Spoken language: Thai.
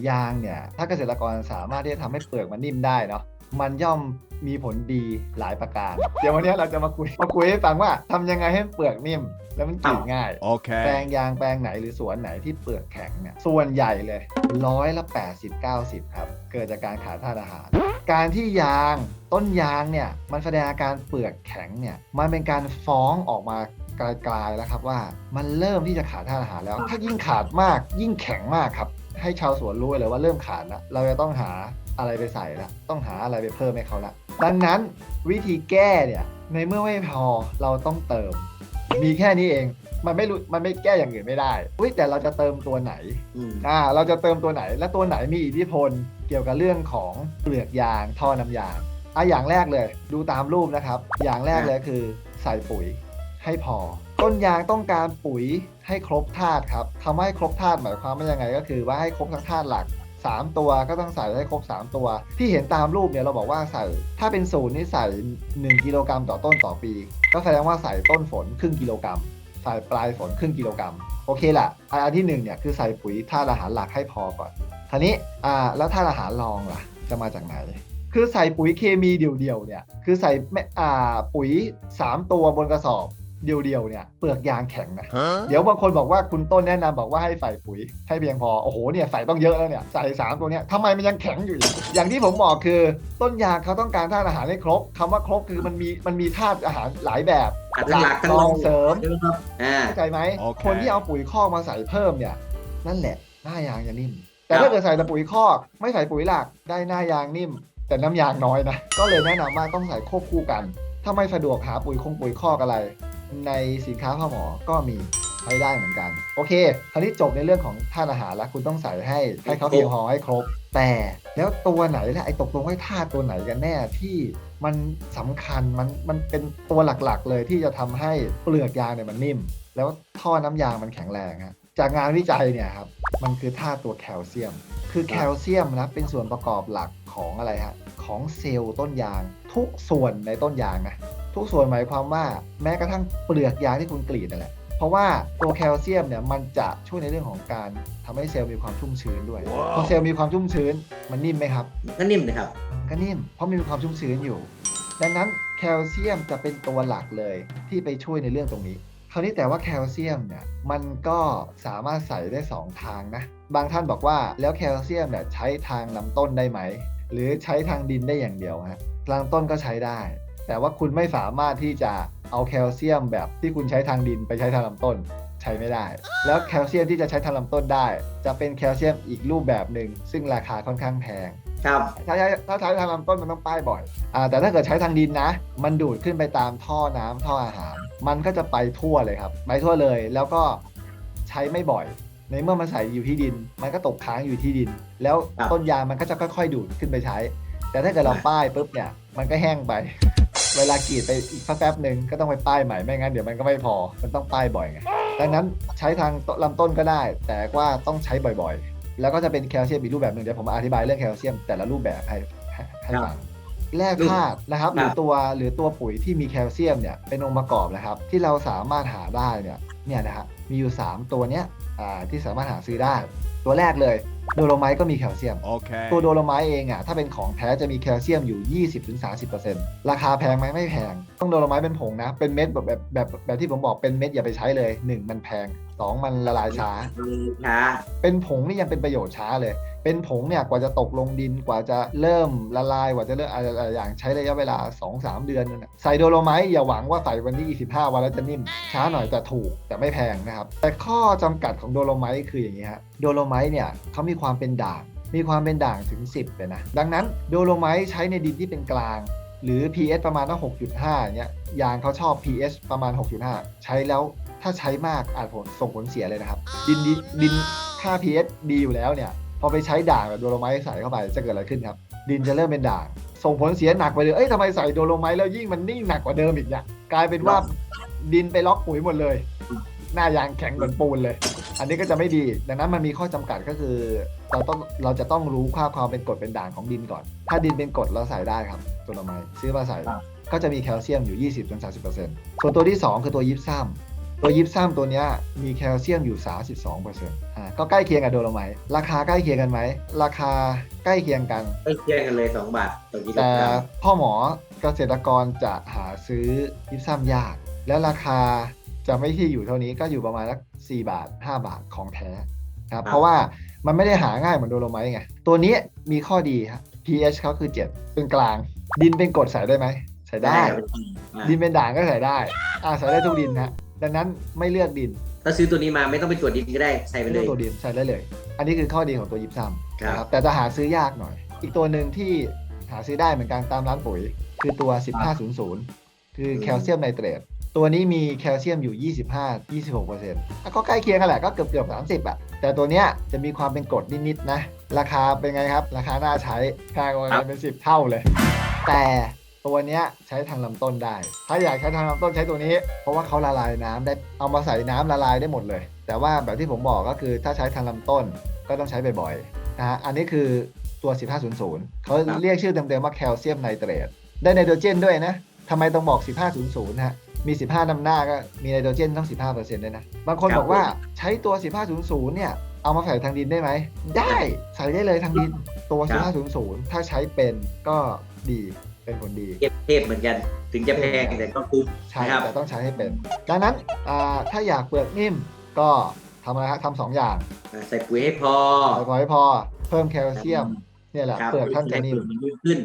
ายางเนี่ย ถ้าเกษตรกรสามารถที่จะทำให้เปลือกมันนิ่มได้เนาะมันย่อมมีผลดีหลายประการ เดี๋ยววันนี้เราจะมาคุยมาคุยให้ฟังว่าทำยังไงให้เปลือกนิ่ม แล้วมันกรีดง่ายแปลง Okay. ยางแปลงไหนหรือสวนไหนที่เปลือกแข็งเนี่ยส่วนใหญ่เลยร้อยละ 80 90 ครับ เกิดจากการขาดธาตุอาหาร การที่ยางต้นยางเนี่ยมันแสดงอาการเปลือกแข็งเนี่ยมันเป็นการฟ้องออกมาไกลๆแล้วครับว่ามันเริ่มที่จะขาดธาตุอาหารแล้ว ถ้ายิ่งขาดมากยิ่งแข็งมากครับ ให้ชาวสวนรู้เลยว่าเริ่มขาดแล้วเราจะต้องหาอะไรไปใส่ละต้องหาอะไรไปเพิ่มให้เขาละดังนั้นวิธีแก้เนี่ยในเมื่อไม่พอเราต้องเติม มีแค่นี้เองมันไม่รู้มันไม่แก้อย่างอื่นไม่ได้อุ้ยแต่เราจะเติมตัวไหนอืมอ่าเราจะเติมตัวไหน และตัวไหนมีอิทธิพลเกี่ยวกับเรื่องของเปลือกยางท่อน้ำยางอะอย่างแรกเลย ดูตามรูปนะครับ อย่างแรกเลยคือใส่ปุ๋ยให้พอ ต้นยางต้องการปุ๋ยให้ครบธาตุครับคำว่าให้ครบธาตุหมายความว่ายังไงก็คือว่าให้ครบทั้งธาตุหลัก 3 ตัวก็ต้องใส่ให้ครบ 3 ตัว ที่เห็นตามรูปเนี่ยเราบอกว่าใส่ ถ้าเป็นศูนย์นี่ใส่ 1 กิโลกรัมต่อต้นต่อปี ก็แสดงว่าใส่ต้นฝนครึ่งกิโลกรัม ใส่ปลายฝนครึ่งกิโลกรัม โอเคละอันที่หนึ่งเนี่ยคือใส่ปุ๋ยธาตุอาหารหลักให้พอก่อนทีนี้อ่าแล้วธาตุอาหารรองล่ะ จะมาจากไหนคือใส่ปุ๋ยเคมีเดี่ยวๆเนี่ย คือใส่แม่อ่าปุ๋ย 3 ตัวบนกระสอบ เดี่ยวๆเนี่ยเปลือกยางแข็งนะ Huh? เดี๋ยวบางคนบอกว่าคุณต้นแนะนำบอกว่าให้ใส่ปุ๋ยให้เพียงพอโอ้โหเนี่ยใส่ต้องเยอะแล้วเนี่ยใส่สามตัวเนี้ยทำไมมันยังแข็งอยู่อีกอย่างที่ผมบอกคือ ต้นยางเขาต้องการธาตุอาหารให้ครบคำว่าครบคือมันมีมันมีธาตุอาหารหลายแบบอะทั้งหลักทั้งรรอองงเสริมใช่ไหมครับอ่าเข้าใจไหมโอเคคนที่เอาปุ๋ยคอกมาใส่เพิ่มเนี่ยนั่นแหละหน้ายางจะนิ่ม แต่ครับถ้าเกิดใส่แต่ปุ๋ยคอกไม่ใส่ปุ๋ยหลักได้หน้ายางนิ่ม แต่น้ำยางน้อยนะก็เลยแนะนำว่าต้องใส่ควบคู่กัน ถ้าไม่สะดวกหาปุ๋ยคงปุ๋ยคอกอะไร ในสินค้าพ่อหมอก็มีใช้ได้เหมือนกัน โอเค คราวนี้จบในเรื่องของธาตุอาหารแล้วคุณต้องใส่ให้ให้เขาเพียงพอให้ครบ แต่แล้วตัวไหนล่ะไอ้ตกลงให้ธาตุตัวไหนกันแน่ที่มันสำคัญมันมันเป็นตัวหลักๆ เลยที่จะทำให้เปลือกยางเนี่ยมันนิ่ม แล้วท่อน้ำยางมันแข็งแรงฮะจากงานวิจัยเนี่ยครับมันคือธาตุตัวแคลเซียม คือแคลเซียมนะเป็นส่วนประกอบหลักของอะไรฮะของเซลล์ต้นยางทุกส่วนในต้นยางนะ ทุกส่วนหมายความว่าแม้กระทั่งเปลือกยางที่คุณกรีดนั่นแหละเพราะว่าตัวแคลเซียมเนี่ยมันจะช่วยในเรื่องของการทำให้เซลล์มีความชุ่มชื้นด้วยว้าวพอเซลล์มีความชุ่มชื้นมันนิ่มไหมครับก็นิ่มนะครับมันก็นิ่ม เพราะมันมีความชุ่มชื้นอยู่ ดังนั้นแคลเซียมจะเป็นตัวหลักเลยที่ไปช่วยในเรื่องตรงนี้คราวนี้แต่ว่าแคลเซียมเนี่ยมันก็สามารถใส่ได้ 2 ทางนะ บางท่านบอกว่าแล้วแคลเซียมเนี่ยใช้ทางลำต้นได้ไหม หรือใช้ทางดินได้อย่างเดียวฮะลำต้นก็ใช้ได้ แต่ว่าคุณไม่สามารถที่จะเอาแคลเซียมแบบที่คุณใช้ทางดินไปใช้ทางลำต้นใช้ไม่ได้ แล้วแคลเซียมที่จะใช้ทางลำต้นได้ จะเป็นแคลเซียมอีกรูปแบบหนึ่งซึ่งราคาค่อนข้างแพงครับถ้าใช้ถ้าใช้ทางลำต้นมันต้องป้ายบ่อยอ่าแต่ถ้าเกิดใช้ทางดินนะ มันดูดขึ้นไปตามท่อน้ำท่ออาหาร มันก็จะไปทั่วเลยครับ ไปทั่วเลยแล้วก็ใช้ไม่บ่อย ในเมื่อมันใส่อยู่ที่ดิน มันก็ตกค้างอยู่ที่ดิน แล้วครับต้นยางมันก็จะค่อยๆ ดูดขึ้นไปใช้ แต่ถ้าเกิดเราป้ายปุ๊บเนี่ยมันก็แห้งไป เวลากรีดไปอีกสักแป๊บหนึ่งก็ต้องไปป้ายใหม่ไม่งั้นเดี๋ยวมันก็ไม่พอมันต้องป้ายบ่อยไงดังนั้นใช้ทางลำต้นก็ได้ แต่ว่าต้องใช้บ่อยๆ แล้วก็จะเป็นแคลเซียมอีกรูปแบบหนึ่งเดี๋ยวผมมาอธิบายเรื่องแคลเซียมแต่ละรูปแบบให้ให้ให้ฟังแร่ธาตุนะครับหรือตัวหรือตัวปุ๋ยที่มีแคลเซียมเนี่ยเป็นองค์ประกอบนะครับ ที่เราสามารถหาได้เนี่ย เนี่ยนะฮะมีอยู่ 3 ตัวเนี้ยอ่าที่สามารถหาซื้อได้ ตัวแรกเลยโดโลไมต์ก็มีแคลเซียม Okay. ตัวโดโลไมต์เองอะถ้าเป็นของแท้จะมีแคลเซียมอยู่ 20-30%ราคาแพงไหมไม่แพง ต้องโดโลไมต์เป็นผงนะ เป็นเม็ดแบบแบบแบบแบบที่ผมบอกเป็นเม็ดอย่าไปใช้เลย 1 มันแพง 2มันละลายช้า ช้า เป็นผงนี่ยังเป็นประโยชน์ช้าเลย เป็นผงเนี่ยกว่าจะตกลงดินกว่าจะเริ่มละลายกว่าจะเริ่มอะไรหลายอย่างใช้ระยะเวลา 2-3 เดือนนึงนะใส่โดโลไมต์อย่าหวังว่าใส่วันที่ 25 วันแล้วจะนิ่ม ช้าหน่อยแต่ถูกแต่ไม่แพงนะครับ แต่ข้อจำกัดของโดโลไมต์คืออย่างนี้ฮะโดโลไมต์เนี่ยเขามีความเป็นด่าง มีความเป็นด่างถึง 10เลยนะดังนั้นโดโลไมต์ใช้ในดินที่เป็นกลาง หรือ pH ประมาณว่า6.5อย่างเงี้ยยางเขาชอบ pH ประมาณ 6.5 ใช้แล้ว ถ้าใช้มากอาจผลส่งผลเสียเลยนะครับ ดินดินดินค่า pH ดีอยู่แล้วเนี่ย พอไปใช้ด่างกับโดโลไมต์ใส่เข้าไปจะเกิดอะไรขึ้นครับ ดินจะเริ่มเป็นด่าง ส่งผลเสียหนักไปเลย เอ้ยทำไมใส่โดโลไมต์แล้วยิ่งมันนิ่งหนักกว่าเดิมอีกเนี่ยกลายเป็นว่าดินไปล็อกปุ๋ยหมดเลย หน้ายางแข็งเหมือนปูนเลย อันนี้ก็จะไม่ดี ดังนั้นมันมีข้อจำกัดก็คือ เราต้องเราจะต้องรู้ค่าความเป็นกรดเป็นด่างของดินก่อน ถ้าดินเป็นกรดเราใส่ได้ครับตัวละไม้ซื้อมาใส่ครับก็จะมีแคลเซียมอยู่ 20-30%ส่วนตัวที่ 2 คือตัวยิปซัม ตัวยิปซัมตัวเนี้ยมีแคลเซียมอยู่ 32%อ่าก็ใกล้เคียงกับโดโลไมต์ราคาใกล้เคียงกันไหม ราคาใกล้เคียงกัน ใกล้เคียงกันเลย 2 บาทต่อกิโลแต่กรัมพ่อหมอเกษตรกรจะหาซื้อยิปซัมยาก และราคาจะไม่ที่อยู่เท่านี้ก็อยู่ประมาณสัก4บาท 5 บาทของแท้ครับเพราะว่ามันไม่ได้หาง่ายเหมือนโดโลไมต์ไง ตัวนี้มีข้อดีครับ pH เขาคือ 7 เป็นกลาง ดินเป็นกรดใส่ได้ไหม ใส่ได้ครับอ่าดินเป็นด่างก็ใส่ได้ อ่าใส่ได้ทุกดินฮะ ดังนั้นไม่เลือกดินถ้าซื้อตัวนี้มาไม่ต้องไปตรวจดินก็ได้ใส่ไปไม่เลเลือกยตัวดินใส่ได้เลย อันนี้คือข้อดีของตัวยิปซัมครับ นะครับแต่จะหาซื้อยากหน่อย อีกตัวหนึ่งที่หาซื้อได้เหมือนกันตามร้านปุ๋ย คือตัว 1500 คือแคลเซียมไนเตรตตัวนี้มีแคลเซียมอยู่ 25 26%ก็ใกล้เคียงกันแหละก็เกือบเกือบ 30อะแต่ตัวเนี้ยจะมีความเป็นกรดนิดๆนะ ราคาเป็นไงครับ ราคาน่าใช้แพงกว่ากันเป็น 10 เท่าเลย แต่ ตัวเนี้ยใช้ทางลำต้นได้ ถ้าอยากใช้ทางลำต้นใช้ตัวนี้ เพราะว่าเขาละลายน้ำได้ เอามาใส่น้ำละลายได้หมดเลย แต่ว่าแบบที่ผมบอกก็คือถ้าใช้ทางลำต้นก็ต้องใช้บ่อยๆนะฮะ อันนี้คือตัว 1500 เขาเรียกชื่อเต็มๆว่าแคลเซียมไนเตรต ได้ไนโตรเจนด้วยนะทำไมต้องบอก 1500นะฮะ มี 15นำหน้าก็มีไนโตรเจนต้อง 15%ด้วยนะ บางคนครับบอกว่าใช้ตัว 1500 เนี่ย เอามาใส่ทางดินได้ไหม ได้ ใส่ได้เลยทางดิน ตัวครับ1500 ถ้าใช้เป็นก็ดี เป็นผลดีเทพเทพเหมือนกัน ถึงจะแพงแต่ก็คุ้มใช่นะครับแต่ต้องใช้ให้เป็นดังนั้นอ่าถ้าอยากเปลือกนิ่มก็ทำอะไรฮะทำสองอย่างอ่าใส่ปุ๋ยให้พอใส่พอให้พอ เพิ่มแคลเซียมเนี่ยแหละครับเปลือกท่านจะนิ่มใส่เปลือกมันนิ่มขึ้น